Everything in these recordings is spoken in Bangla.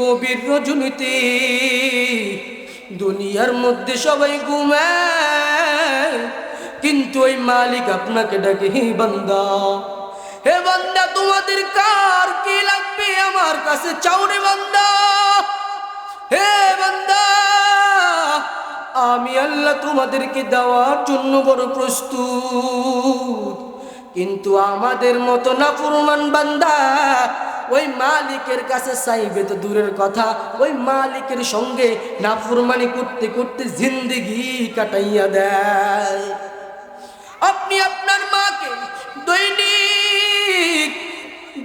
গভীর রজনীতে দুনিয়ার মধ্যে সবাই ঘুমায় কিন্তু ওই মালিক আপনাকে ডাকে, হে বান্দা হে বান্দা, তোমাদের কার কি লাগবে আমার কাছে? চাও রে বান্দা, হে বান্দা, আমি আল্লাহ তোমাদেরকে দেওয়ার জন্য বড় প্রস্তুত। কিন্তু আমাদের মতো না ফুরমান বান্দা ওই মালিকের কাছে চাইবে তো দূরের কথা। ওই মালিকের সঙ্গে নাফরমানি করতে করতে জিন্দেগি কাটাইয়া দেয়। আপনি আপনার মাকে দৈনিক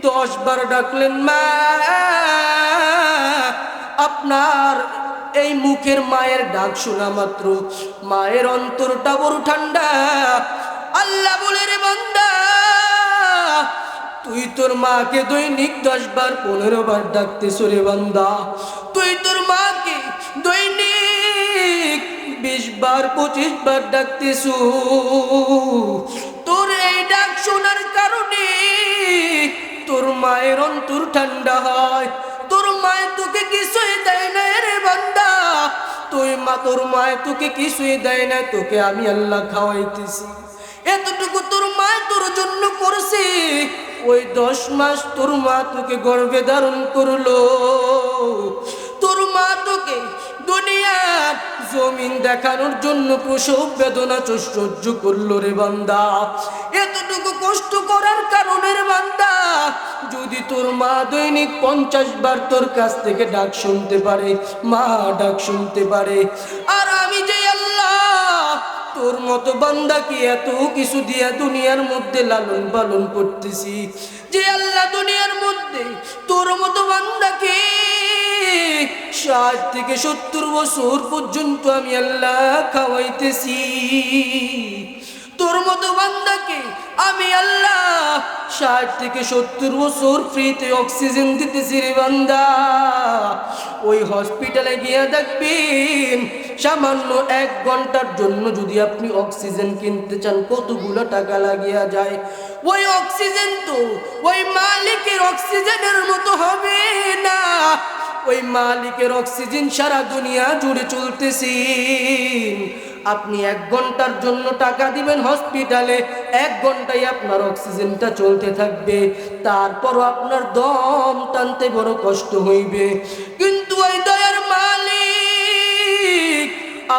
দশ বার ডাকলেন, মা, আপনার এই মুখের মায়ের ডাক শোনা মাত্র। মায়ের অন্তরটা বড় ঠান্ডা। আল্লাহ বলে, রে বান্দা তুই তোর মাকে দৈনিক দশ বার পনেরো বার ডাকতেছ রে বান্দা। তুই তোর মাকে দৈনিক বিশ বার, পঁচিশ বার ডাকতেছ তোর এই ডাক শোনার কারণে তোর মায়ের অন্তর ঠান্ডা হয়। তোর মায় তোকে কিছুই দেয় না রে বান্দা। তুই মা, তোর মায় তোকে কিছুই দেয় না, তোকে আমি আল্লাহ খাওয়াইতেছি। এতটুকু তোর মা তোর জন্য করছে। ওই দশ মাস তোর মা তোকে গর্ভে ধারণ করল। তোর মা তোকে দুনিয়ার জমিন দেখানোর জন্য প্রসব বেদনা সহ্য করল রে বান্দা। এতটুকু কষ্ট করার কারণে রে বান্দা, যদি তোর মা দৈনিক পঞ্চাশ বার তোর কাছ থেকে ডাক শুনতে পারে, মা ডাক শুনতে পারে। আর আমি যে তোর মতো বান্দা কি এত কিছু দিয়া দুনিয়ার মধ্যে লালন পালন করতেছি? যে আল্লাহ দুনিয়ার মধ্যে তোর মতো বান্দাকে ষাট থেকে সত্তর বছর পর্যন্ত আমি আল্লাহ খাওয়াইতেছি। তোর মতো বান্দাকে আমি আল্লাহ ষাট থেকে সত্তর বছর ফ্রিতে অক্সিজেন দিতেছি রে বান্দা। ওই হসপিটালে গিয়ে দেখবেন সামান্য এক ঘণ্টার জন্য যদি আপনি অক্সিজেন কিনতে চান, কতগুলো টাকা লাগিয়া যায়? ওই অক্সিজেন তো ওই মালিকের অক্সিজেনের মতো হবে না। ওই মালিকের অক্সিজেন সারা দুনিয়া জুড়ে চলতেছি। আপনি এক ঘণ্টার জন্য টাকা দিবেন হসপিটালে, এক ঘন্টায় আপনার অক্সিজেনটা চলতে থাকবে। তারপরও আপনার দম টানতে বড় কষ্ট হইবে। কিন্তু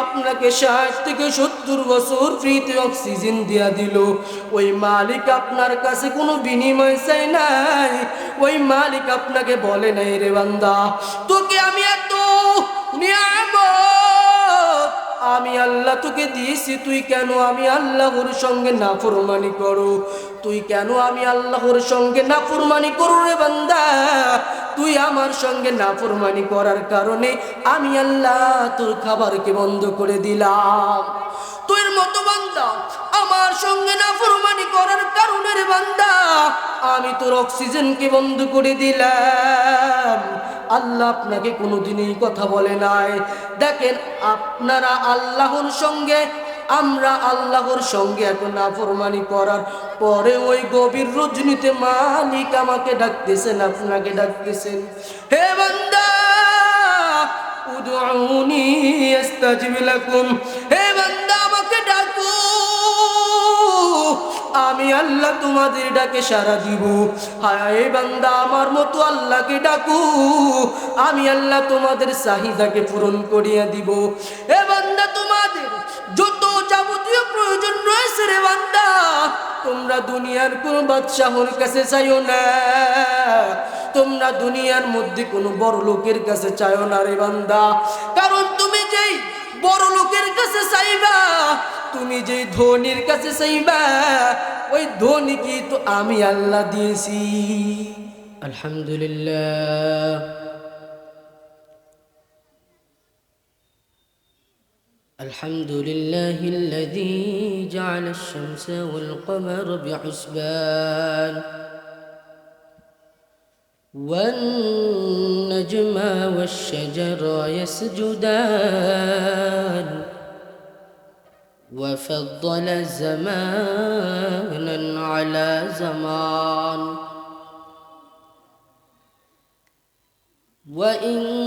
আপনাকে ষাট থেকে সত্তর বছর ফ্রিতে অক্সিজেন দিয়া দিল। ওই মালিক আপনার কাছে কোনো বিনিময় চাই নাই। ওই মালিক আপনাকে বলে নাই, রে বান্দা, তোকে আমি এত নিয়ামত আমি আল্লাহ তোকে দিয়েছি, তুই কেন আমি আল্লাহর সঙ্গে নাফরমানি করো? তুই কেন আমি আল্লাহর সঙ্গে নাফরমানি করো রে বান্দা? তুই আমার সঙ্গে নাফরমানি করার কারণে আমি আল্লাহ তোর খাবারকে বন্ধ করে দিলাম। তোর মতো বান্দা, আমার সঙ্গে নাফরমানি করার কারণে রে বান্দা, আমি তোর অক্সিজেনকে বন্ধ করে দিলাম। আল্লাহ আপনাকে কোনোদিনই কথা বলে নাই। দেখেন, আপনারা আল্লাহর সঙ্গে, আমরা আল্লাহর সঙ্গে এত নাফরমানি করার পরে ওই গভীর রজনীতে মালিক আমাকে ডাকতেছেন, আপনাকে ডাকতেছেন। হে বান্দা লাকুম। হে বান্দা আমি আল্লাহ তোমাদের ডাকে সারা দিব। হায় বান্দা, আমার মতো আল্লাহকে ডাকু। আমি আল্লাহ তোমাদের চাহিদাকে পূরণ করিয়া দিব। এ বান্দা, তোমাদের যত যাবতীয় প্রয়োজন রয়েছে রে বান্দা, তোমরা দুনিয়ার কোন বাদশাহর কাছে চাইও না। তোমরা দুনিয়ার মধ্যে কোনো বড় লোকের কাছে চাইও না রে বান্দা। কারণ তুমি যেই বড় লোকের কাছে চাইবা তুমি যেই ধনির কাছে চাইবা ওই ধনী কি তো আমি আল্লাহ দিয়েছি আলহামদুলিল্লাহ الحمد لله الذي جعل الشمس والقمر بحسبان والنجم والشجر يسجدان وفضل زمانا على زمان. وإنسانا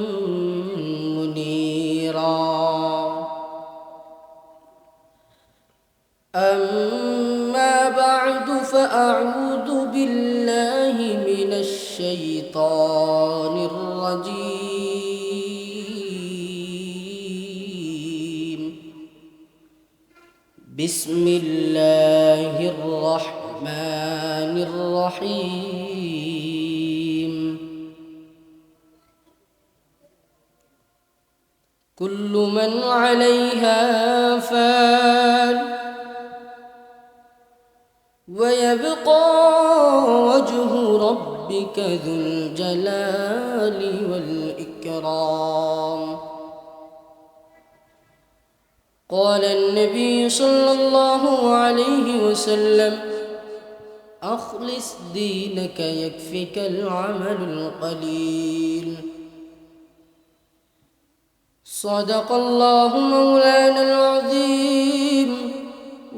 أما بعد فأعوذ بالله من الشيطان الرجيم. بسم الله الرحمن الرحيم. كل من عليها فان ويبقى وجه ربك ذو الجلال والإكرام. قال النبي صلى الله عليه وسلم أخلص دينك يكفك العمل القليل. صدق الله مولانا العظيم.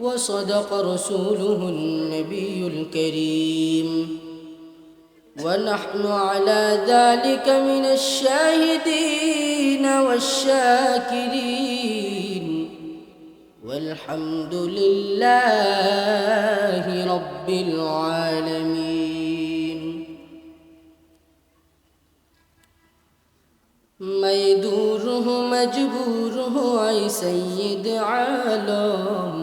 وصدق رسوله النبي الكريم. ونحن على ذلك من الشاهدين والشاكرين. والحمد لله رب العالمين. ميدوره مجبوره أي سيد عالم.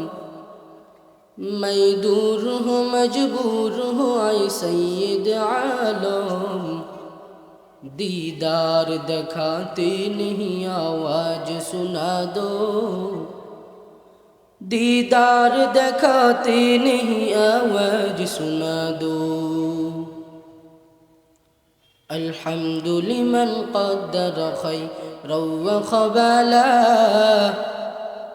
ميدوره مجبوره أي سيد عالم दीदार दिखाते नहीं आवाज सुना दो दीदार दिखाते नहीं आवाज सुना दो الحمد لمن قدر خيرا وخبالا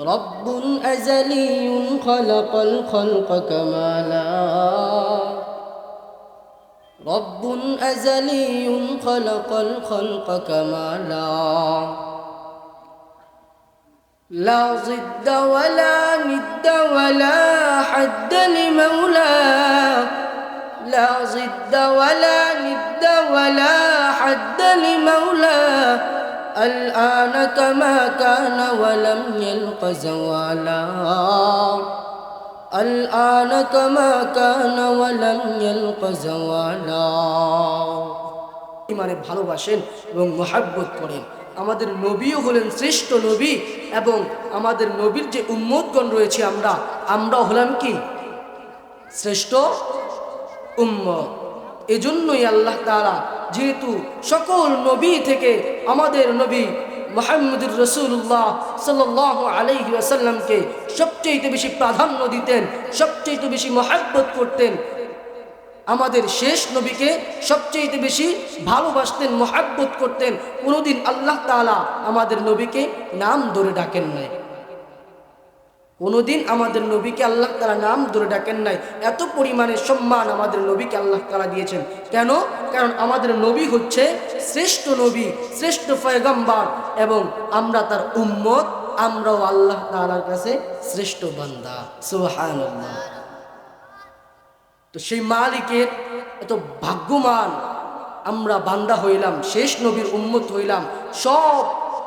رب أزلي خلق الخلق كمالا رب أزلي خلق الخلق كمالا لا. ضد ولا ند ولا حد لمولاه لا ضد ولا ند ولا حد لمولاه الآن كما كان ولم يلق زوالا الآن كما كان ولم يلق زوالا ইমানে ভালোবাসেন এবং মহাব্বত করেন আমাদের নবীও হলেন শ্রেষ্ঠ নবী এবং আমাদের নবীর যে উম্মতগণ রয়েছে আমরা আমরা হলাম কি শ্রেষ্ঠ উম্মত এজন্যই আল্লাহ তাআলা যেহেতু সকল নবী থেকে আমাদের নবী মোহাম্মদুর রসুল্লাহ সাল্লাহ আলহি আসাল্লামকে সবচেয়ে বেশি প্রাধান্য দিতেন সবচেয়ে বেশি মহাব্বত করতেন, আমাদের শেষ নবীকে সবচেয়ে বেশি ভালোবাসতেন, মহাব্বত করতেন। কোনোদিন আল্লাহ তাআলা আমাদের নবীকে নাম ধরে ডাকেন নাই। কোনোদিন আমাদের নবীকে আল্লাহ তালা নাম ধরে ডাকেন নাই। এত পরিমাণে সম্মান আমাদের নবীকে আল্লাহ তালা দিয়েছেন। কেন? কারণ আমাদের নবী হচ্ছে শ্রেষ্ঠ নবী, শ্রেষ্ঠ ফয়গম্বার এবং আমরা তার উম্মত, আমরাও আল্লাহ তালার কাছে শ্রেষ্ঠ বান্দা। সুহান তো সেই মালিকের এত ভাগ্যমান আমরা বান্দা হইলাম, শেষ নবীর উম্মত হইলাম। সব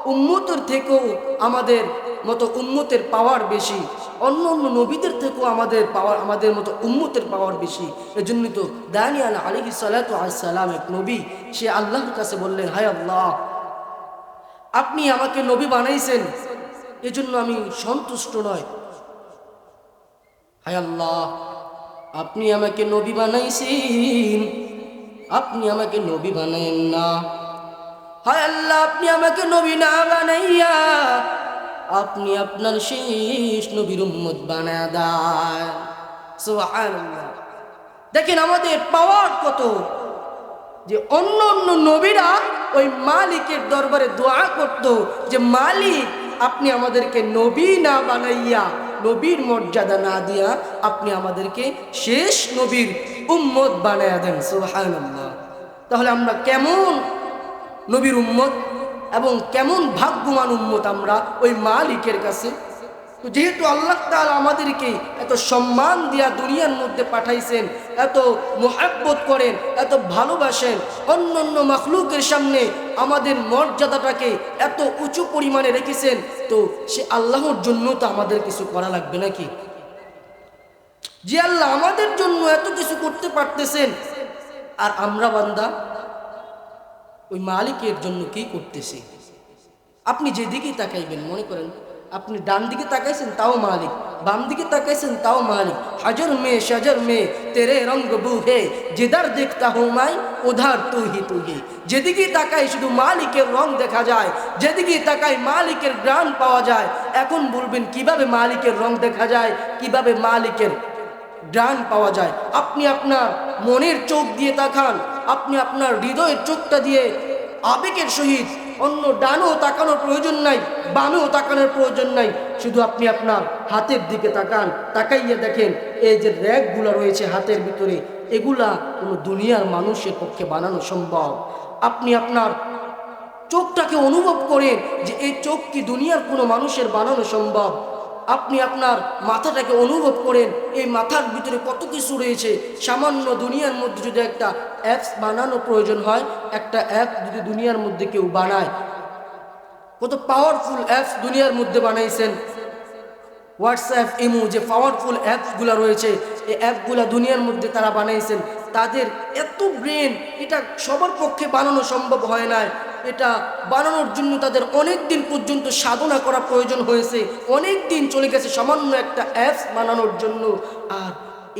উম্মতের থেকেও আমাদের মতো উম্মতের পাওয়ার বেশি। অন্য অন্য নবীদের থেকেও আমাদের পাওয়ার আমাদের মতো উম্মতের পাওয়ার বেশি। এজন্য তো দানিয়াল আলী সালাম এক নবী, সে আল্লাহর কাছে বললেন, হায় আল্লাহ, আপনি আমাকে নবী বানাইছেন। এজন্য আমি সন্তুষ্ট নয়। হায় আল্লাহ, আপনি আমাকে নবী বানাইছেন। আপনি আমাকে নবী বানাইন না। হায় আল্লাহ, আপনি আমাকে নবী না বানাইয়া আপনি আপনার শেষ নবীর উম্মত বানায় সুবহানাল্লাহ। দেখেন আমাদের পাওয়ার কত? যে অন্য অন্য নবীরা ওই মালিকের দরবারে দোয়া করত যে, মালিক, আপনি আমাদেরকে নবী না বানাইয়া, নবীর মর্যাদা না দিয়া আপনি আমাদেরকে শেষ নবীর উম্মত বানায়া দেন। সুবহানাল্লাহ। তাহলে আমরা কেমন নবীর উম্মত? এবং কেমন ভাগ্যমান উম্মত আমরা ওই মালিকের কাছে। তো যেহেতু আল্লাহ তাআলা আমাদেরকে এত সম্মান দিয়া দুনিয়ার মধ্যে পাঠাইছেন, এত মোহাব্বত করেন, এত ভালোবাসেন অন্য অন্য মখলুকের সামনে আমাদের মর্যাদাটাকে এত উঁচু পরিমাণে রেখেছেন, তো সে আল্লাহর জন্য তো আমাদের কিছু করা লাগবে নাকি? যে আল্লাহ আমাদের জন্য এত কিছু করতে পারতেছেন, আর আমরা বান্দা ওই মালিকের জন্য কি করতেছি? আপনি যেদিকেই তাকাইবেন, মনে করেন, আপনি ডান দিকে তাকাইছেন, তাও মালিক, বাম দিকে তাকাইছেন, তাও মালিক। হাজার মে সাজার মে তেরে রঙ বু হে যেদার দেখতা হো মাই ওধার তুহি তুহি। হি তাকাই শুধু মালিকের রং দেখা যায়, যেদিকেই তাকাই মালিকের গ্রান পাওয়া যায়, এখন বলবেন কীভাবে মালিকের রং দেখা যায়, কীভাবে মালিকের গ্রান পাওয়া যায়। আপনি আপনার মনের চোখ দিয়ে তাকান। আপনি আপনার হৃদয়ের চোখটা দিয়ে আবেগের সহিত অন্য ডানেও তাকানোর প্রয়োজন নাই, বামেও তাকানোর প্রয়োজন নাই। শুধু আপনি আপনার হাতের দিকে তাকান, তাকাইয়ে দেখেন, এই যে র্যাকগুলো রয়েছে হাতের ভিতরে, এগুলা কোনো দুনিয়ার মানুষের পক্ষে বানানো সম্ভব। আপনি আপনার চোখটাকে অনুভব করেন যে এই চোখ কি দুনিয়ার কোনো মানুষের বানানো সম্ভব। আপনি আপনার মাথাটাকে অনুভব করেন, এই মাথার ভিতরে কত কিছু রয়েছে। সামান্য দুনিয়ার মধ্যে যদি একটা অ্যাপস বানানো প্রয়োজন হয়, একটা অ্যাপ যদি দুনিয়ার মধ্যে কেউ বানায়। কত পাওয়ারফুল অ্যাপস দুনিয়ার মধ্যে বানাইছেন। হোয়াটসঅ্যাপ ইমো যে পাওয়ারফুল অ্যাপসগুলো রয়েছে, এই অ্যাপগুলো দুনিয়ার মধ্যে তারা বানাইছেন। তাদের এত ব্রেন এটা সবার পক্ষে বানানো সম্ভব হয় না এটা বানানোর জন্য তাদের অনেক দিন পর্যন্ত সাধনা করা প্রয়োজন হয়েছে। অনেক দিন চলে গেছে সামান্য একটা অ্যাপস বানানোর জন্য। আর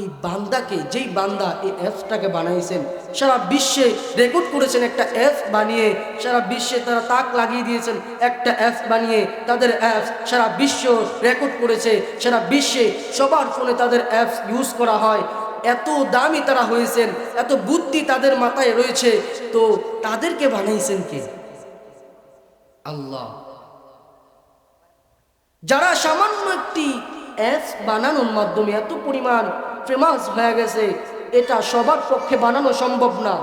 এই বান্দাকে, যেই বান্দা এই অ্যাপসটাকে বানাইছেন সারা বিশ্বে রেকর্ড করেছেন একটা অ্যাপস বানিয়ে, সারা বিশ্বে তারা তাক লাগিয়ে দিয়েছেন একটা অ্যাপস বানিয়ে, তাদের অ্যাপস সারা বিশ্ব রেকর্ড করেছে, সারা বিশ্বে সবার ফোনে তাদের অ্যাপস ইউজ করা হয়। এত দামি তারা হয়েছেন, এত বুদ্ধি তাদের মাথায় রয়েছে, তো তাদেরকে বানাইছেন কে? আল্লাহ। যারা সামান্য একটি অ্যাপস বানানোর মাধ্যমে এত পরিমাণ ফেমাস হয়ে গেছে, এটা সবার পক্ষে বানানো সম্ভব না।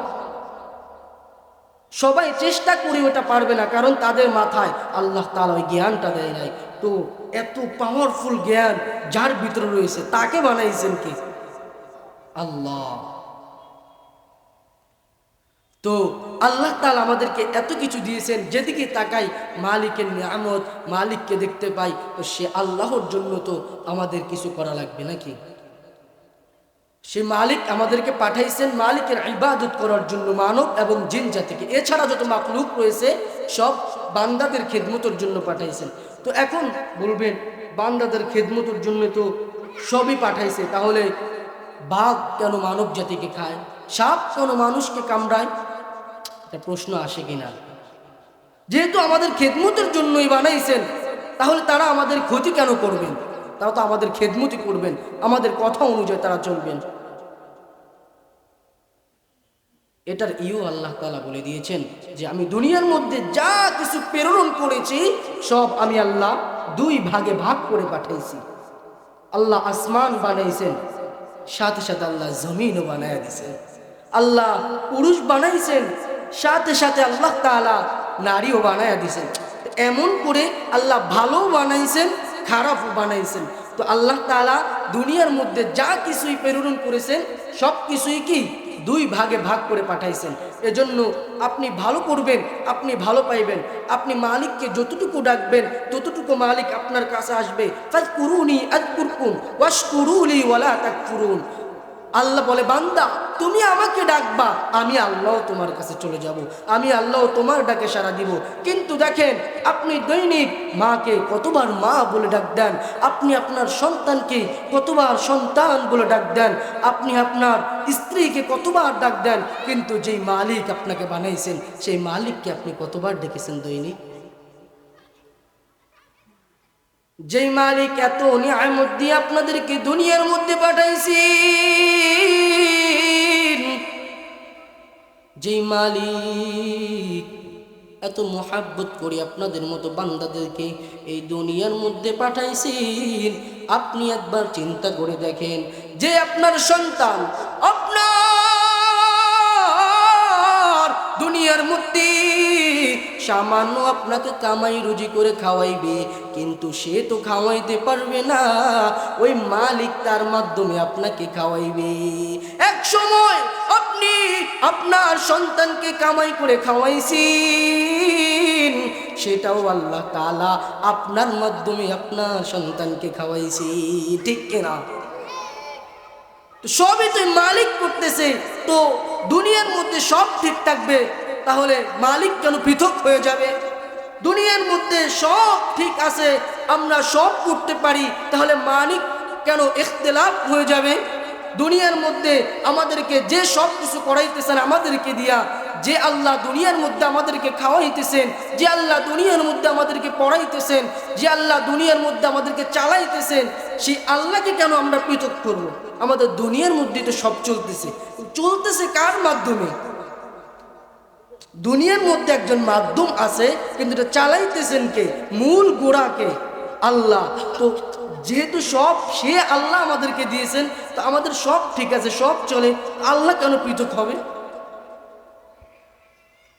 সবাই চেষ্টা করি ওটা পারবে না, কারণ তাদের মাথায় আল্লাহ তালা ওই জ্ঞানটা দেয় নাই। তো এত পাওয়ারফুল জ্ঞান যার ভিতরে রয়েছে, তাকে বানাইছেন কে? আল্লাহ। তো আল্লাহ তালা আমাদেরকে এত কিছু দিয়েছেন, যেদিকে তাকাই মালিকের নিয়ামত, মালিককে দেখতে পাই, তো সে আল্লাহর জন্য তো আমাদের কিছু করা লাগবে নাকি? সে মালিক আমাদেরকে পাঠাইছেন মালিকের ইবাদত করার জন্য মানব এবং জিন জাতিকে। এছাড়া যত মাকলুক রয়েছে, সব বান্দাদের খেদমতের জন্য পাঠাইছেন। তো এখন বলবেন, বান্দাদের খেদমতের জন্য তো সবই পাঠাইছে, তাহলে বাঘ কেন মানব জাতিকে খায়? সাপ কেন মানুষকে কামড়ায়? একটা প্রশ্ন আসে কিনা যেহেতু আমাদের খেদমতের জন্যই বানাইছেন, তাহলে তারা আমাদের ক্ষতি কেন করবেন? তারা তো আমাদের খেদমতি করবেন, আমাদের কথা অনুযায়ী তারা চলবেন। এটার ইউ আল্লাহ তালা বলে দিয়েছেন যে, আমি দুনিয়ার মধ্যে যা কিছু প্রেরণ করেছি, সব আমি আল্লাহ দুই ভাগে ভাগ করে পাঠাইছি। আল্লাহ আসমান বানাইছেন সাথে সাথে আল্লাহ জমিনও বানায় দিছেন আল্লাহ পুরুষ বানাইছেন, সাথে সাথে আল্লাহ তালা নারীও বানায় দিছেন। এমন করে আল্লাহ ভালো বানাইছেন খারাপ বানাইছেন। তো আল্লাহ তালা দুনিয়ার মধ্যে যা কিছুই প্রেরণ করেছেন সব কিছুই কি? দুই ভাগে ভাগ করে পাঠাইছেন। এজন্য আপনি ভালো করবেন, আপনি ভালো পাইবেন। আপনি মালিককে যতটুকু ডাকবেন, ততটুকু মালিক আপনার কাছে আসবে। ফাজ কুরুনি আজ কুরকুম ওয়াশ কুরুলি ওয়ালা তাক আল্লাহ বলে, বান্দা, তুমি আমাকে ডাকবা, আমি আল্লাহ তোমার কাছে চলে যাব, আমি আল্লাহ তোমার ডাকে সাড়া দিব। কিন্তু দেখেন, আপনি দৈনিক মাকে কতবার মা বলে ডাক দেন, আপনি আপনার সন্তানকে কতবার সন্তান বলে ডাক দেন, আপনি আপনার স্ত্রীকে কতবার ডাক দেন, কিন্তু যেই মালিক আপনাকে বানাইছেন, সেই মালিককে আপনি কতবার ডেকেছেন দৈনিক? যেই মালিক এত নিয়ামত দিয়ে আপনাদেরকে দুনিয়ার মধ্যে পাঠাইছি যেই মালিক এত মোহাব্বত করে আপনাদের মতো বান্দাদেরকে এই দুনিয়ার মধ্যে পাঠাইছেন, আপনি একবার চিন্তা করে দেখেন যে আপনার সন্তান আপনার দুনিয়ার মধ্যে সামান্য আপনাকে কামাই রুজি করে খাওয়াইবে, কিন্তু সে তো খাওয়াইতে পারবে না। ওই মালিক তার মাধ্যমে আপনাকে খাওয়াইবে। এক সময় আপনি আপনার সন্তানকে কামাই করে খাওয়াইছেন, সেটাও আল্লাহ তাআলা আপনার মাধ্যমে আপনার সন্তানকে খাওয়াইছি। ঠিক কিনা সবই তো মালিক করতেছে, তো দুনিয়ার মধ্যে সব ঠিক থাকবে। তাহলে মালিক কেন পৃথক হয়ে যাবে। দুনিয়ার মধ্যে সব ঠিক আছে, আমরা সব করতে পারি, তাহলে মালিক কেন ইখতলাফ হয়ে যাবে? দুনিয়ার মধ্যে আমাদেরকে যে সব কিছু করাইতেছেন আমাদেরকে দিয়া, যে আল্লাহ দুনিয়ার মধ্যে আমাদেরকে খাওয়াইতেছেন, যে আল্লাহ দুনিয়ার মধ্যে আমাদেরকে পড়াইতেছেন, যে আল্লাহ দুনিয়ার মধ্যে আমাদেরকে চালাইতেছেন, সেই আল্লাহকে কেন আমরা পৃথক করব। আমাদের দুনিয়ার মধ্যে তো সব চলতেছে। চলতেছে কার মাধ্যমে? দুনিয়ার মধ্যে একজন মাধ্যম আছে, কিন্তু এটা চালাইতেছেন কে? মূল গোড়াকে আল্লাহ। তো যেহেতু সব সে আল্লাহ আমাদেরকে দিয়েছেন, তো আমাদের সব ঠিক আছে, সব চলে। আল্লাহ কেন পৃথক হবে?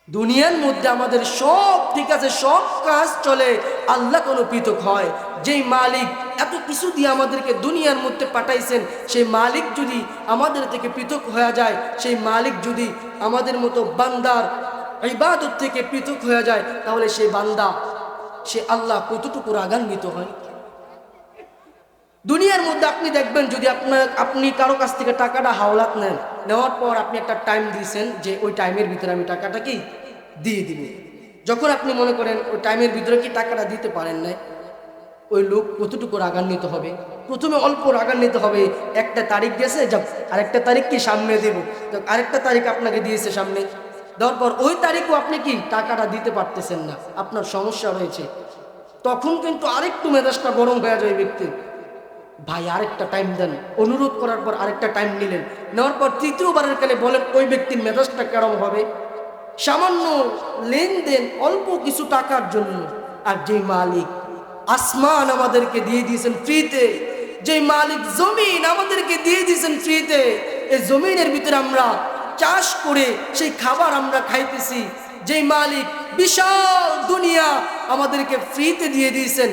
দুনিয়ার মধ্যে আমাদের সব ঠিক আছে, সব কাজ চলে। আল্লাহ কোনো পৃথক হয়? যেই মালিক এত কিছু দিয়ে আমাদেরকে দুনিয়ার মধ্যে পাঠাইছেন, সেই মালিক যদি আমাদের থেকে পৃথক হয়ে যায়, সেই মালিক যদি আমাদের মতো বান্দার ইবাদত থেকে পৃথক হয়ে যায়, তাহলে সেই বান্দা, সে আল্লাহ কতটুকু রাগান্বিত হয়? দুনিয়ার মধ্যে আপনি দেখবেন, যদি আপনার, আপনি কারও কাছ থেকে টাকাটা হাওলাত নেন, নেওয়ার পর আপনি একটা টাইম দিয়েছেন যে ওই টাইমের ভিতরে আমি টাকাটা কি দিয়ে দিব। যখন আপনি মনে করেন ওই টাইমের ভিতরে কি টাকাটা দিতে পারেন না ওই লোক কতটুকু রাগান্বিত হবে? প্রথমে অল্প রাগান্বিত হবে, একটা তারিখ গেছে, যাক, আরেকটা তারিখ কি সামনে দেব? আরেকটা তারিখ আপনাকে দিয়েছে সামনে দেওয়ার পর ওই তারিখও আপনি কি টাকাটা দিতে পারতেছেন না? আপনার সমস্যা রয়েছে তখন কিন্তু আরেকটু মেজাজটা গরম হয়ে যায় ব্যক্তির ভাই, আরেকটা টাইম দেন। অনুরোধ করার পর আরেকটা টাইম নিলেন। নেওয়ার পর তৃতীয়বারের কালে বলেন, ওই ব্যক্তির মেজাজটা কেরম হবে? সামান্য লেনদেন, অল্প কিছু টাকার জন্য। আর যে মালিক আসমান আমাদেরকে দিয়ে দিয়েছেন ফ্রিতে যে মালিক জমিন আমাদেরকে দিয়ে দিয়েছেন ফ্রিতে, এই জমিনের ভিতরে আমরা চাষ করে সেই খাবার আমরা খাইতেছি যে মালিক বিশাল দুনিয়া আমাদেরকে ফ্রিতে দিয়ে দিয়েছেন,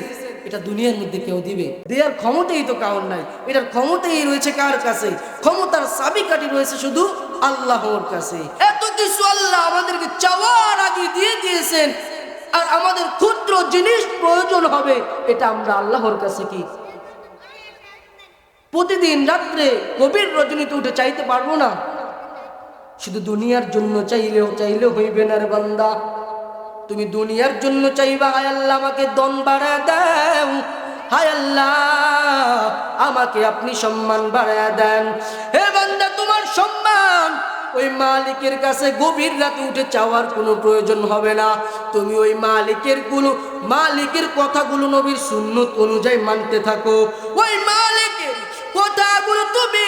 এটা দুনিয়ার মধ্যে কেউ দিবে? দেওয়ার ক্ষমতাই তো কারণ নাই। এটার ক্ষমতাই রয়েছে কার কাছে? ক্ষমতার চাবিকাঠি রয়েছে শুধু আল্লাহর কাছে। এত কিছু আল্লাহ আমাদেরকে চাওয়ার আগে দিয়ে দিয়েছেন, আর আমাদের ক্ষুদ্র জিনিস প্রয়োজন হবে, এটা আমরা আল্লাহর কাছে কি? প্রতিদিন রাত্রে গভীর রজনীতে উঠে চাইতে পারব না? শুধু দুনিয়ার জন্য চাইলেও চাইলেও হইবে না রে বান্দা। তুমি দুনিয়ার জন্য চাইবা, হায় আল্লাহ, আমাকে দন বাড়া দাও হায় আল্লাহ, আমাকে আপনি সম্মান বাড়ায় দেন। হে বান্দা, তোমার সম্মান ওই মালিকের কাছে গভীর রাতে উঠে চাওয়ার কোনো প্রয়োজন হবে না। তুমি ওই মালিকেরগুলো, মালিকের কথাগুলো নবীর সুন্নত অনুযায়ী মানতে থাকো। ওই মালিকের কথাগুলো তুমি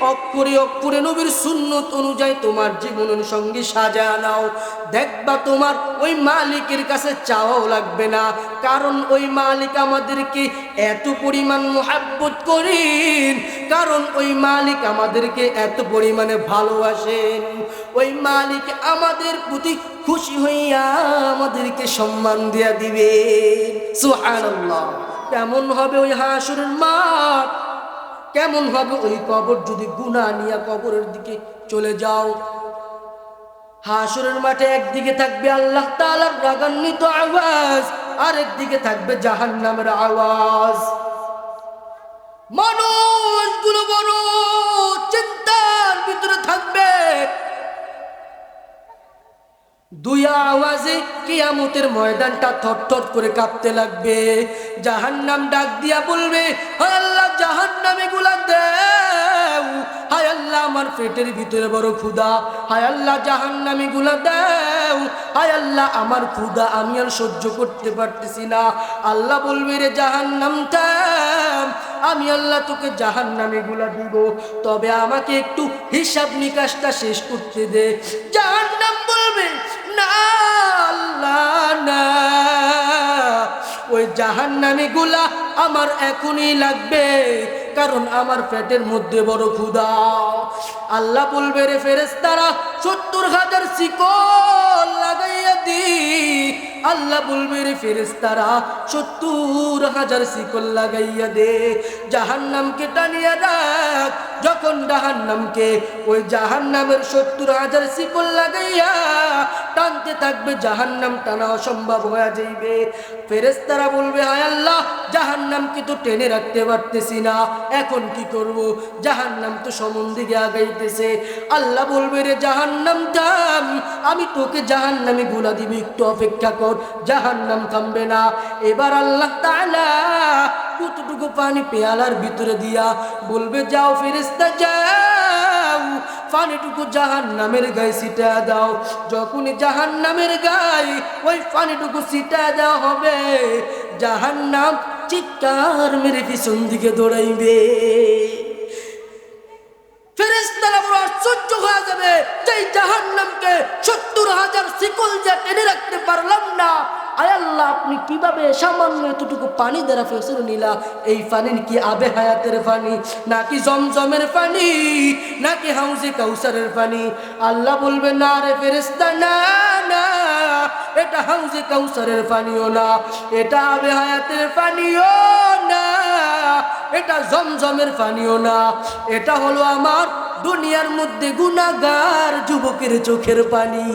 অক্ষরে অক্ষরে নবীর সুন্নত অনুযায়ী তোমার জীবনের সঙ্গে সাজা নাও। দেখবা তোমার ওই মালিকের কাছে চাওয়াও লাগবে না। কারণ ওই মালিক আমাদেরকে এত পরিমাণ মোহাব্বত করেন। কারণ ওই মালিক আমাদেরকে এত পরিমাণে ভালোবাসেন। ওই মালিক আমাদের প্রতি খুশি হইয়া আমাদেরকে সম্মান দিয়া দিবে সুবহানাল্লাহ। কেমন হবে ওই হাসুরের মাঠ? কেমন হবে ওই কবর যদি গুণা নিয়ে কবরের দিকে চলে যাও? হাসুরের মাঠে একদিকে থাকবে আল্লাহ তাআলার রাগান্বিত আওয়াজ আর একদিকে থাকবে জাহান্নামের আওয়াজ। মানুষগুলো বড় চিন্তার ভিতরে থাকবে। দুই আওয়াজে কিয়ামতের ময়দানটা থরথর করে কাঁপতে লাগবে। জাহান্নাম ডাক দিয়া বলবে আল্লাহ পেটের ভিতরে বড় ক্ষুদা হায় আল্লাহ, জাহান্নামে গুলা দেও। হায় আল্লাহ, আমার ক্ষুদা আমি আর সহ্য করতে পারতেছি না। আল্লাহ বলবে রে, জাহান্নাম আমি আল্লাহ তোকে জাহান নামে গুলা দিব। তবে আমাকে একটু হিসাব নিকাশটা শেষ করতে দে। জাহান নাম বলবে, না, আল্লাহ, না। ওই জাহানগুলা আমার এখনই লাগবে। কারণ আমার পেটের মধ্যে বড় ক্ষুধা। আল্লাহ বলবে রে ফেরেস্তারা সত্তর হাজার শিকল লাগাইয়া দি। আল্লাহ বলবে রে ফেরেস্তারা সত্তর হাজার শিকল লাগাইয়া দে। জাহান্নামকে টানিয়া রাখ। যখন জাহান্নামকে ওই জাহান্নামের সত্তর হাজার শিকল লাগাইয়া টানতে থাকবে, জাহান্নাম টানা অসম্ভব হয়ে যাইবে। ফেরেস্তারা বলবে, হায় আল্লাহ, জাহান্নামকে তো টেনে রাখতে পারতেছি না, এখন কি করব? জাহান্নাম তো সমন দিকে আগাইতেছে। আল্লাহ বলবে, রে জাহান্নাম থাম, আমি তোকে জাহান্নামে গুলা দিবি, একটু অপেক্ষা কর, জাহান্নাম থামবে না। এবার আল্লাহ তাআলা কতটুকু পানি পেয়ালার ভিতরে দিয়া বলবে, যাও ফেরেস্তা যাও। পানিটুকু জাহান নামের গায়ে ছিটা দাও। যখনই জাহান নামের গায়ে ওই পানিটুকু ছিটা দেওয়া হবে জাহান নাম চিৎকার মেরে পিছন দিকে দৌড়াইবে। জাহান্নামকে সত্তর হাজার শিকল যে টেনে রাখতে পারলাম না আল্লাহ, আপনি কীভাবে সামান্য এতটুকু পানি দ্বারা ফেসে নিলা? এই পানির কি আবে হায়াতের পানি, নাকি জমজমের পানি, নাকি হাউজে কাউসারের পানি? আল্লাহ বলবে, না রে ফেরেস্তা না না, এটা হাউজে কাউসারের পানিও না, এটা আবে হায়াতের পানিও না, এটা জমজমের পানিও না, এটা হলো আমার দুনিয়ার মধ্যে গুনাগার যুবকের চোখের পানি।